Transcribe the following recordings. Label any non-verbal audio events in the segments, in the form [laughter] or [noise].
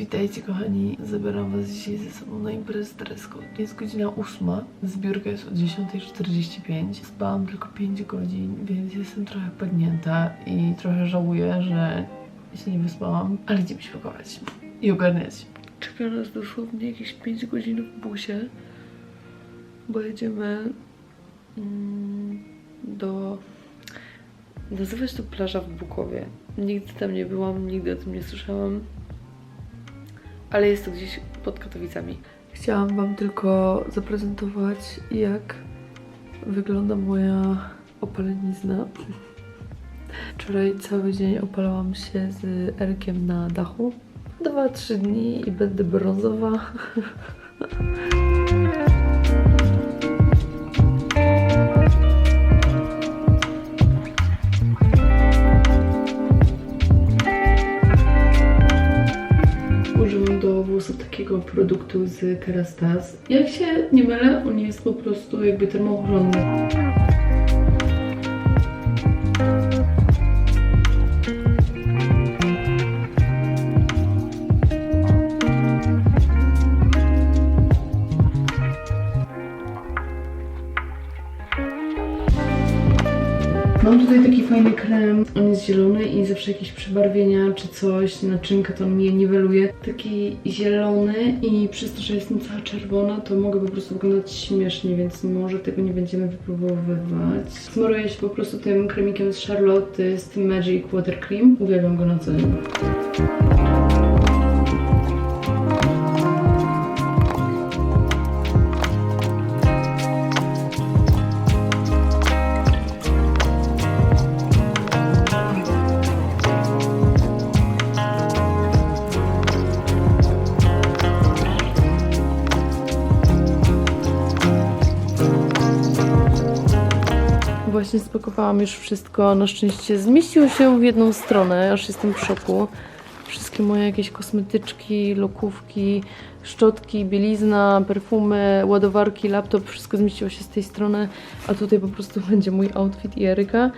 Witajcie kochani, zabieram was dzisiaj ze sobą na imprezę dress code. Jest godzina 8, zbiórka jest o 10.45. Spałam tylko 5 godzin, więc jestem trochę padnięta i trochę żałuję, że się nie wyspałam, ale idziemy się pakować i ogarniać. Czeka nas dosłownie jakieś 5 godzin w busie, bo jedziemy mm, do... Nazywa się to plaża w Bukowie. Nigdy tam nie byłam, nigdy o tym nie słyszałam ale jest to gdzieś pod Katowicami. Chciałam Wam tylko zaprezentować, jak wygląda moja opalenizna. Wczoraj cały dzień opalałam się z Erkiem na dachu. Dwa, trzy dni i będę brązowa. Takiego produktu z Kerastase. Jak się nie mylę, on jest po prostu jakby termochłonny. On jest zielony i zawsze jakieś przebarwienia czy coś, naczynka to mnie niweluje. Taki zielony i przez to, że jestem cała czerwona, to mogę po prostu wyglądać śmiesznie, więc może tego nie będziemy wypróbowywać. Smaruję się po prostu tym kremikiem z Charlotte, to jest Magic Water Cream. Uwielbiam go na co dzień. Właśnie spakowałam już wszystko. Na szczęście zmieściło się w jedną stronę, aż jestem w szoku. Wszystkie moje jakieś kosmetyczki, lokówki, szczotki, bielizna, perfumy, ładowarki, laptop, wszystko zmieściło się z tej strony, a tutaj po prostu [laughs] będzie mój outfit i Eryka.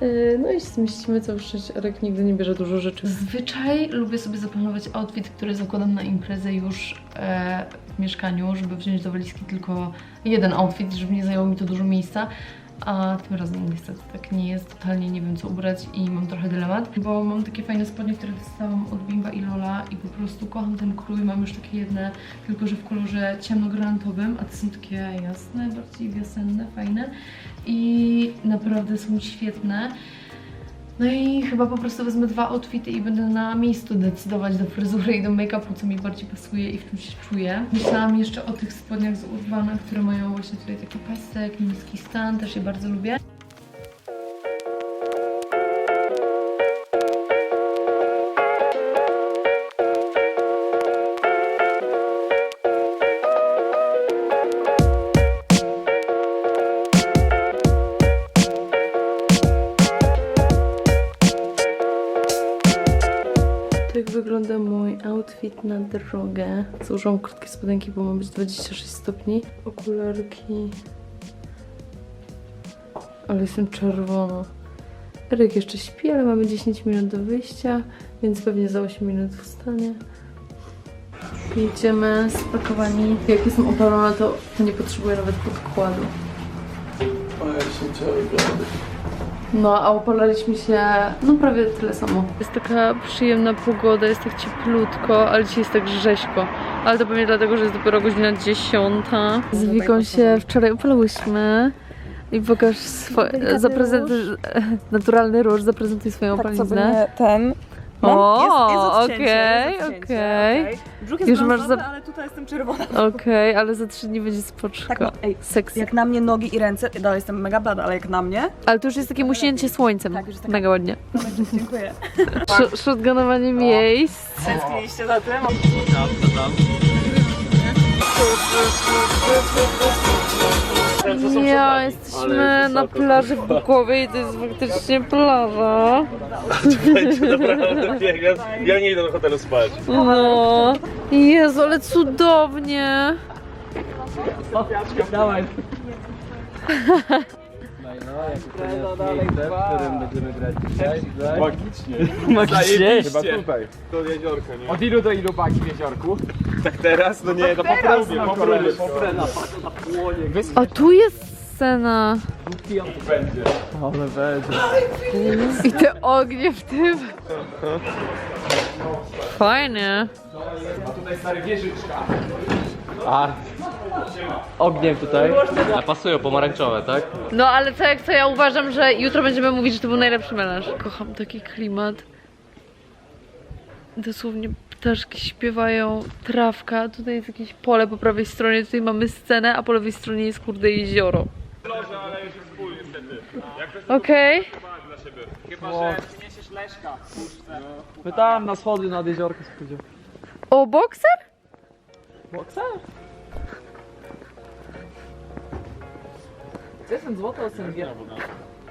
Yy, No i zmieścimy całe szczęście. Erek nigdy nie bierze dużo rzeczy. Zazwyczaj lubię sobie zaplanować outfit, który zakładam na imprezę już e, w mieszkaniu, żeby wziąć do walizki tylko jeden outfit, żeby nie zajęło mi to dużo miejsca. A tym razem niestety tak nie jest, totalnie nie wiem co ubrać i mam trochę dylemat, bo mam takie fajne spodnie, które dostałam od Bimba i Lola i po prostu kocham ten krój, mam już takie jedne, tylko że w kolorze ciemnogranatowym, a te są takie jasne, bardziej wiosenne, fajne i naprawdę są świetne. No i chyba po prostu wezmę dwa outfity i będę na miejscu decydować do fryzury i do make-upu, co mi bardziej pasuje i w czym się czuję. Myślałam jeszcze o tych spodniach z Urbana, które mają właśnie tutaj taki pasek, niski stan, też je bardzo lubię. Tak wygląda mój outfit na drogę. Założyłam krótkie spodenki, bo ma być 26 stopni. Okularki. Ale jestem czerwona. Eryk jeszcze śpi, ale mamy 10 minut do wyjścia, więc pewnie za 8 minut wstanie. Jedziemy spakowani. Jak jestem opalona, to, nie potrzebuję nawet podkładu. A ja się blady. No, a opalaliśmy się no prawie tyle samo. Jest taka przyjemna pogoda, jest tak cieplutko, ale dzisiaj jest tak rzeźko. Ale to pewnie dlatego, że jest dopiero godzina 10. Z Wiką się wczoraj opalałyśmy. I pokaż swoje, zaprezentuj, [laughs] naturalny róż, zaprezentuj swoją Tak opaliznę. ten. O, jest, jest odcięcie, okej, okej. okej. Brzuch jest Już masz brązowy, za- ale tutaj jestem czerwona. Okej, ale za trzy dni będzie spoczko. Tak, no, ej, Sexy. jak na mnie nogi i ręce, dalej jestem mega blada, ale jak na mnie, Ale to już jest takie muśnięcie słońcem. Tak, już jest taka- Mega ładnie. dziękuję. [laughs] Sh- Shotgunowanie miejsc. Tęskniliście za tym? Ja jesteśmy na plaży w Bukowie i to jest faktycznie plaża. Będzie naprawdę. Ja nie idę do hotelu spać. No. Jezu, ale cudownie. Dawaj. oceniasz miejsce, w którym będziemy grać dzisiaj? Magicznie. Magicznie. Chyba tutaj. To jeziorko, nie? Od ilu do ilu bagi w jeziorku? Tak teraz? No nie, to po próbie, po próbie. A tu jest scena. Będzie. Ale będzie. I te ognie w tym. Fajnie. Tutaj stary wieżyczka. A. Ogniem tutaj. A pasują pomarańczowe, tak? No ale co jak co, ja uważam, że jutro będziemy mówić, że to był najlepszy melanż. Kocham taki klimat. Dosłownie ptaszki śpiewają, trawka, tutaj jest jakieś pole po prawej stronie, tutaj mamy scenę, a po lewej stronie jest kurde jezioro. Okej. My tam na schody nad jeziorko spójdzie. O, bokser? Boksa? Gdzie jest ten złoto SMG?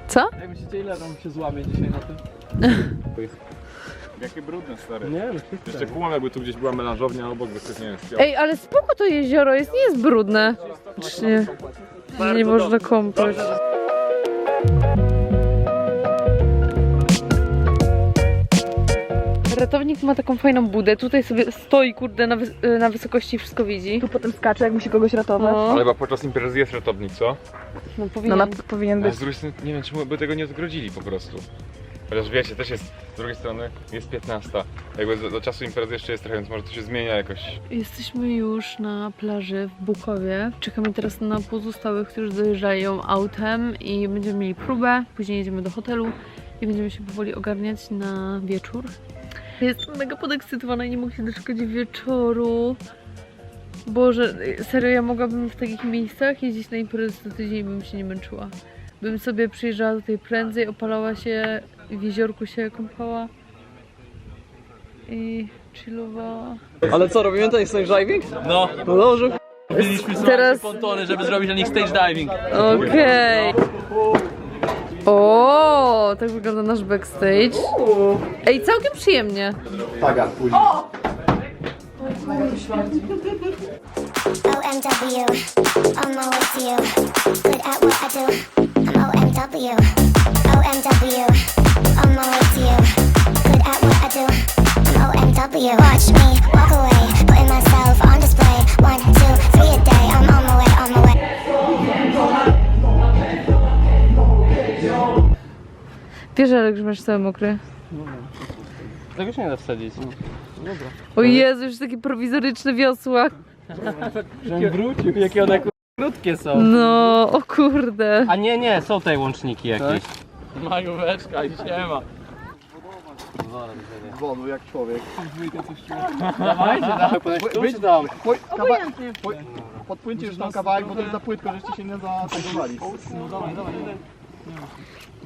Co? Jak myślicie ile tam się złamie dzisiaj na tym? [laughs] Jakie brudne, stary. Nie wiem, Jeszcze kumam, jakby tu gdzieś była melanżownia obok, by ktoś nie wiem. Ej, ale spoko to jezioro jest, nie jest brudne. Czy nie? Że nie można kąpać. Ratownik ma taką fajną budę, tutaj sobie stoi kurde na, wys- na wysokości i wszystko widzi. Tu potem skacze, jak musi kogoś ratować. No, Ale chyba podczas imprezy jest ratownik, co? no No powinien. na, powinien Ale być. z drugiej strony, nie wiem czemu by tego nie odgrodzili po prostu. Chociaż wiecie, też jest, z drugiej strony jest 15. Jakby do, do czasu imprezy jeszcze jest trochę, więc może to się zmienia jakoś. Jesteśmy już na plaży w Bukowie. Czekamy teraz na pozostałych, którzy dojeżdżają autem i będziemy mieli próbę. Później jedziemy do hotelu i będziemy się powoli ogarniać na wieczór. Jestem mega podekscytowana i nie mogę się doczekać wieczoru. Boże, serio, ja mogłabym w takich miejscach jeździć na imprezy co tydzień i bym się nie męczyła. Bym sobie przyjeżdżała tutaj prędzej, opalała się, w jeziorku się kąpała i chillowała. Ale co, robimy tutaj stage diving? No. No dobrze. Biliśmy Teraz- pontony, żeby zrobić na nich stage diving. Okej. O, tak wygląda nasz backstage. Ej, całkiem przyjemnie. OMW, on my way to you. Good at what I do. I'm OMW. OMW, on my way to you. Good at what I do. I'm OMW. Watch me walk away, putting myself on display. One, two, three a day. I'm on my way, on my way. Wiesz, Alek, że masz cały mokry. Tego się nie da wsadzić. O Jezu, już takie prowizoryczne wiosła. Żebym wrócił. Jakie one krótkie są. No, o kurde. A nie, nie, są tutaj łączniki jakieś. Majóweczka i siema. wodu jak człowiek. Dawajcie, dawaj, tam. Obojętnie. Podpłyńcie już tam kawałek, bo to jest za płytko, żeście się nie zategowali. No dawaj, dawaj, jeden.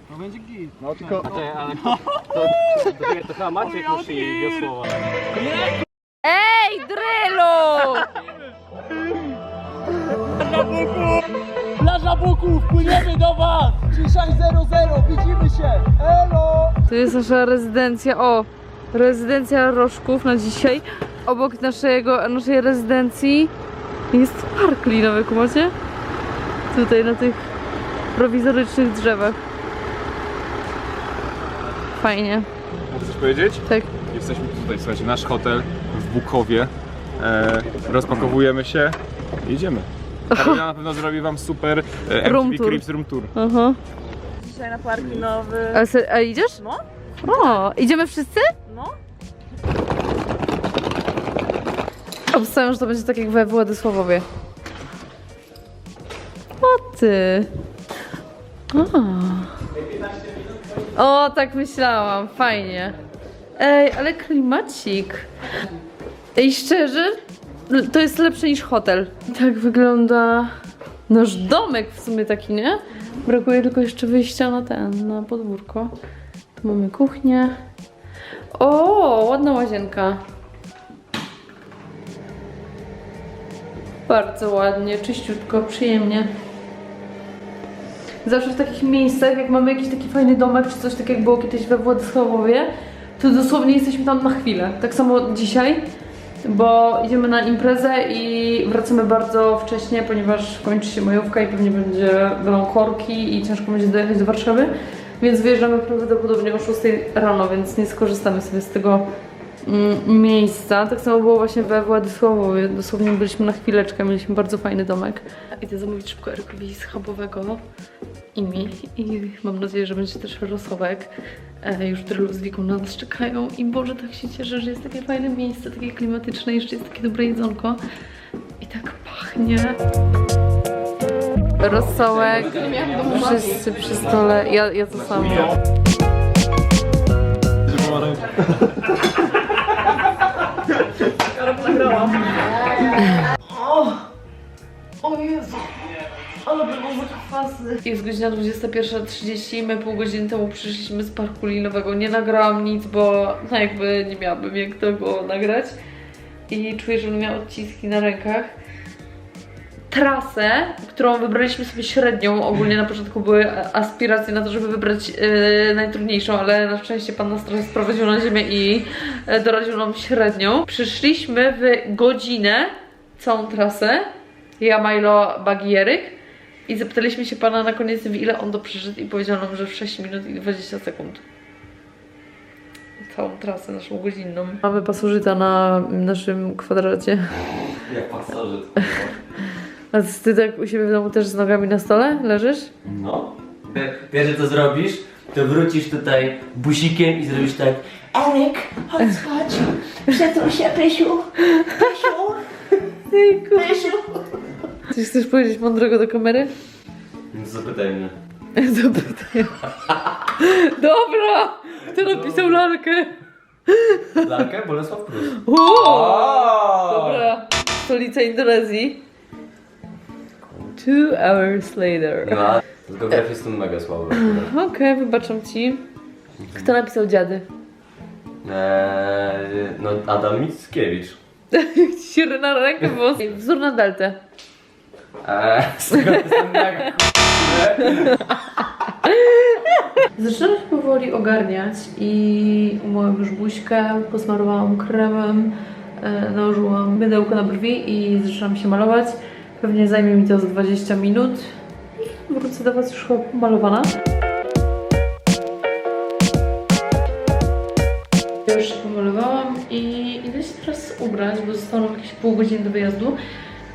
No będzie git. No tylko ale to, to, to, to chyba Maciek musi wiosłować. Ej, Drylu! Plaża Buków, płyniemy do was! Ciszaj 00, widzimy się! Elo! To jest nasza rezydencja, o, rezydencja Rożków na dzisiaj. Obok naszego, naszej rezydencji jest park linowy, kumacie? Tutaj na tych prowizorycznych drzewach. Fajnie, Mogę coś powiedzieć? tak. Jesteśmy tutaj, słuchajcie, nasz hotel w Bukowie. E, rozpakowujemy się i idziemy. Karolina na pewno zrobi wam super e, Room MTV tour. Cribs Room Tour. Aha. Dzisiaj na parki nowy. A, se, a idziesz? No. O, idziemy wszyscy? No. Obstawiam, że to będzie tak jak we Władysławowie. O ty. A. O, tak myślałam. Fajnie. Ej, ale klimacik. Ej, szczerze, to jest lepsze niż hotel. Tak wygląda nasz domek w sumie taki, nie? Brakuje tylko jeszcze wyjścia na ten, na podwórko. Tu mamy kuchnię. O, ładna łazienka. Bardzo ładnie, czyściutko, przyjemnie. Zawsze w takich miejscach, jak mamy jakiś taki fajny domek, czy coś takiego jak było kiedyś we Władysławowie, to dosłownie jesteśmy tam na chwilę. Tak samo dzisiaj. Bo idziemy na imprezę i wracamy bardzo wcześnie, ponieważ kończy się majówka i pewnie będzie, będą korki i ciężko będzie dojechać do Warszawy, więc wyjeżdżamy prawdopodobnie o 6 rano, więc nie skorzystamy sobie z tego miejsca. Tak samo było właśnie we Władysławowie, dosłownie byliśmy na chwileczkę, mieliśmy bardzo fajny domek. Idę zamówić szybko Erykowi schabowego i mi i mam nadzieję, że będzie też rosołek. E, już Drylu z Wiką na nas czekają i Boże, tak się cieszę, że jest takie fajne miejsce, takie klimatyczne, jeszcze jest takie dobre jedzonko i tak pachnie. Rosołek, wszyscy przy stole, ja, ja to samo. Jest godzina 21.30, my pół godziny temu przyszliśmy z parku linowego. Nie nagrałam nic, bo no jakby nie miałabym jak tego nagrać. I czuję, że będę miała odciski na rękach. Trasę, którą wybraliśmy sobie średnią, ogólnie na początku były aspiracje na to, żeby wybrać yy, najtrudniejszą, ale na szczęście pan nas trochę sprowadził na ziemię i yy, doradził nam średnią. Przyszliśmy w godzinę całą trasę, ja, Milo, Bagieryk i zapytaliśmy się pana na koniec, w ile on to przeszedł i powiedział nam, że w 6 minut i 20 sekund. Całą trasę naszą godzinną. Mamy pasożyta na naszym kwadracie. Jak pasożyt. [laughs] A ty tak u siebie w domu też z nogami na stole leżysz? No. Pierwsze co zrobisz, to wrócisz tutaj busikiem i zrobisz tak Eryk, chodź, chodź. Przetul się, Pysiu. Pysiu. Pysiu. Coś chcesz powiedzieć mądrego do kamery? Zapytaj mnie. [laughs] Zapytaj. Dobra! Kto napisał lalkę? Lalkę Bolesław Prus. [laughs] O! Dobra. Stolica Indonezji. Two hours later. No, z geografii jestem mega słaby. Okej, wybaczam ci. Kto napisał dziady? Eee, no Adam Mickiewicz. Jak [laughs] ci się na rękę było. Wzór na deltę. Eee, [laughs] [laughs] Zaczynam się powoli ogarniać i umyłam już buźkę, posmarowałam kremem, e, nałożyłam mydełko na brwi i zaczynam się malować. Pewnie zajmie mi to z 20 minut i wrócę do Was już chyba pomalowana. Już pomalowałam i idę się teraz ubrać, bo zostało jakieś pół godziny do wyjazdu.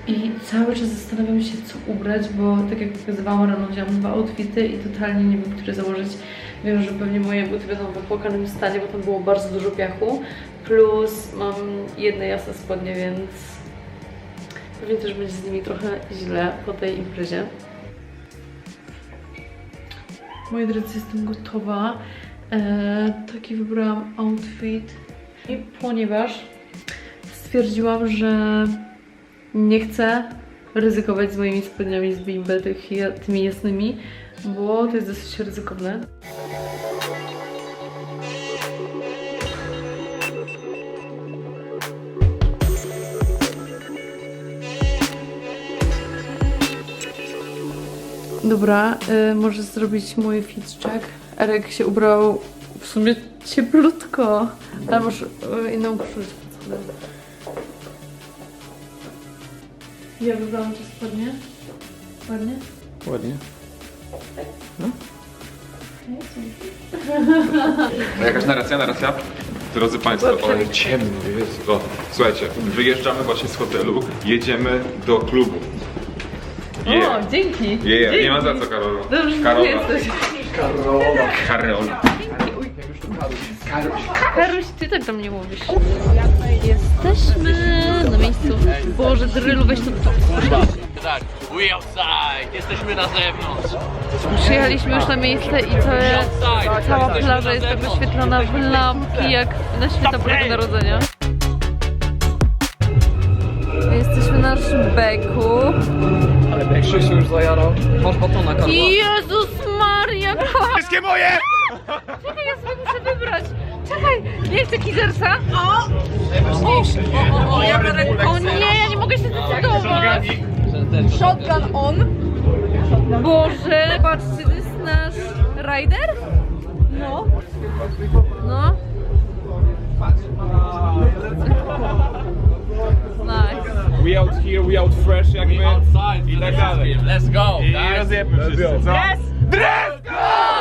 I cały czas zastanawiam się, co ubrać, bo tak jak pokazywałam rano, wzięłam dwa outfity i totalnie nie wiem, który założyć. Wiem, że pewnie moje buty będą w opłakanym stanie, bo tam było bardzo dużo piachu. Plus mam jedne jasne spodnie, więc pewnie też będzie z nimi trochę źle po tej imprezie. Moi drodzy, jestem gotowa. Eee, taki wybrałam outfit i ponieważ stwierdziłam, że nie chcę ryzykować z moimi spodniami z bimbe, tych, tymi jasnymi, bo to jest dosyć ryzykowne. Dobra, y, zrobić mój fit check. Erek się ubrał w sumie cieplutko, ale masz y, inną koszulę. Ja wybrałam te spodnie. Ładnie? Ładnie. No. A jakaś narracja, narracja? Drodzy Państwo, o, ciemno jest. O, słuchajcie, wyjeżdżamy właśnie z hotelu, jedziemy do klubu. Yeah. O, dzięki! Yeah, yeah. Nie Dzięki. ma za co, Karola. Dobrze, że tu Karola. jesteś. Karola. Karuś, ty tak do mnie mówisz. Jesteśmy na miejscu. Boże, Drylu, weź to Tak, we outside, jesteśmy na zewnątrz. Przyjechaliśmy już na miejsce i całe, cała plaża jest tak wyświetlona w lampki, jak na święta Bożego Narodzenia. Jesteśmy na Szbeku. Ale Krzysiu już zajarał. Masz batona, Karla. Jezus Maria! Wszystkie moje! Czekaj, ja sobie muszę wybrać. Czekaj, nie chcę kizersa? O! O, o, ja będę... Tak o nie, ja nie mogę się zdecydować. Shotgun on. Boże, patrz, czy to jest nasz rider? No. No. Nice. We out here, we out fresh jakby i tak dalej. Let's go, I rozjebmy wszyscy, co? Go!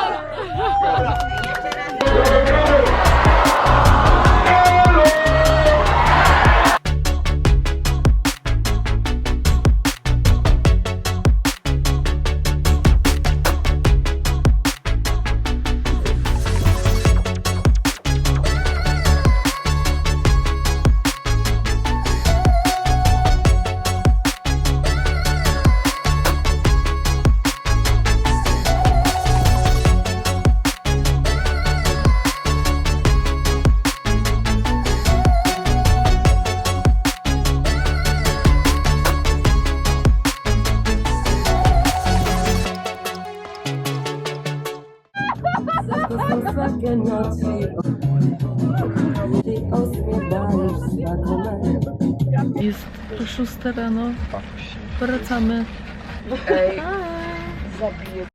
6 rano. Wracamy. Ej, zabiję.